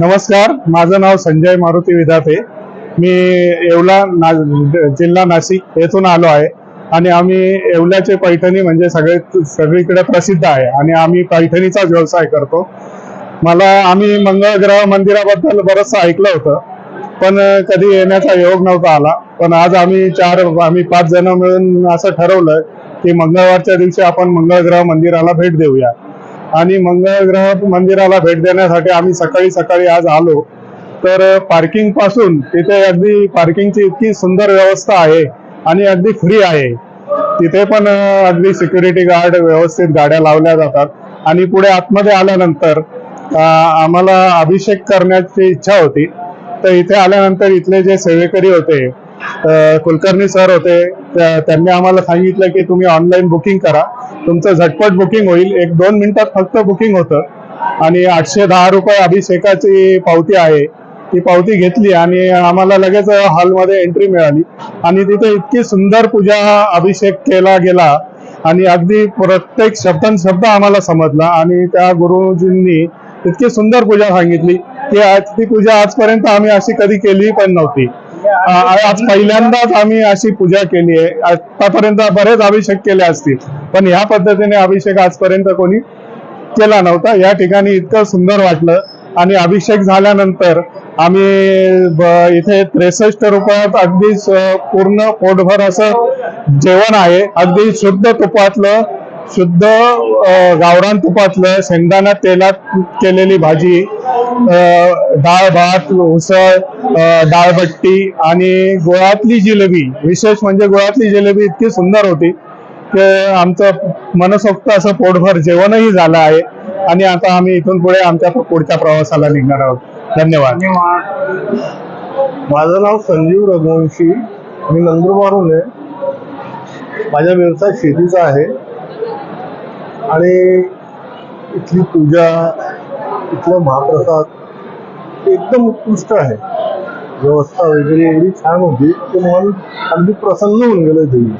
नमस्कार माझं नाव संजय मारुती विधाते. मी येवला ना जिल्हा नाशिक येथून आलो आहे. आणि आम्ही येवल्याचे पैठणी म्हणजे सगळे सगळीकडे प्रसिद्ध आहे. आणि आम्ही पैठणीचाच व्यवसाय करतो. मला आम्ही मंगळग्रह मंदिराबद्दल बरंचसं ऐकलं होतं. पण कधी येण्याचा योग नव्हता आला. पण आज आम्ही चार आम्ही पाच जण मिळून असं ठरवलं की मंगळवारच्या दिवशी आपण मंगळग्रह मंदिराला भेट देऊया. आणि मंगळग्रह मंदिराला भेट देण्यासाठी आम्ही सकाळी सकाळी आज आलो. तर पार्किंगपासून तिथे अगदी पार्किंगची इतकी सुंदर व्यवस्था आहे आणि अगदी फ्री आहे. तिथे पण अगदी सिक्युरिटी गार्ड व्यवस्थित गाड्या लावल्या जातात. आणि पुढे आतमध्ये आल्यानंतर आम्हाला अभिषेक करण्याची इच्छा होती. तर इथे आल्यानंतर इथले जे सेवेकरी होते कुलकर्णी सर होते त्यांनी आम्हाला सांगितलं की तुम्ही ऑनलाईन बुकिंग करा. तुमचं झटपट बुकिंग होईल. एक दोन मिनिटात फक्त बुकिंग होतं. आणि आठशे दहा रुपये अभिषेकाची पावती आहे. ती पावती घेतली आणि आम्हाला लगेच हॉलमध्ये एंट्री मिळाली. आणि तिथे इतकी सुंदर पूजा अभिषेक केला गेला. आणि अगदी प्रत्येक शब्दन शब्द आम्हाला समजला. आणि त्या गुरुजींनी इतकी सुंदर पूजा सांगितली की आज ती पूजा आजपर्यंत आम्ही अशी कधी केली पण नव्हती. आज पहिल्यांदाच आम्ही अशी पूजा केली आहे. आतापर्यंत बरेच अभिषेक केले असतील पण या पद्धतीने अभिषेक आजपर्यंत कोणी केला नव्हता. या ठिकाणी इतकं सुंदर वाटलं. आणि अभिषेक झाल्यानंतर आम्ही इथे त्रेसष्ट रुपयात अगदी पूर्ण पोटभर असं जेवण आहे. अगदी शुद्ध तुपातलं शुद्ध गावरान तुपातलं शेंगदाणा तेलात केलेली भाजी डाळ भात उसळ डाळबट्टी आणि गोळातली जिलेबी. विशेष म्हणजे गोळातली जिलेबी इतकी सुंदर होती. की आमचं मनसोक्त असं पोटभर जेवणही झालं आहे. आणि आता आम्ही इथून पुढे आमच्या पुढच्या प्रवासाला निघणार आहोत. धन्यवाद. माझं नाव संजीव रघुवंशी. मी नंदुरबारहून आहे. माझा व्यवसाय शेतीचा आहे. आणि इथली पूजा इथला महाप्रसाद एकदम उत्कृष्ट आहे. व्यवस्था वगैरे एवढी छान होती ते मन अगदी प्रसन्न होऊन गेलं देवी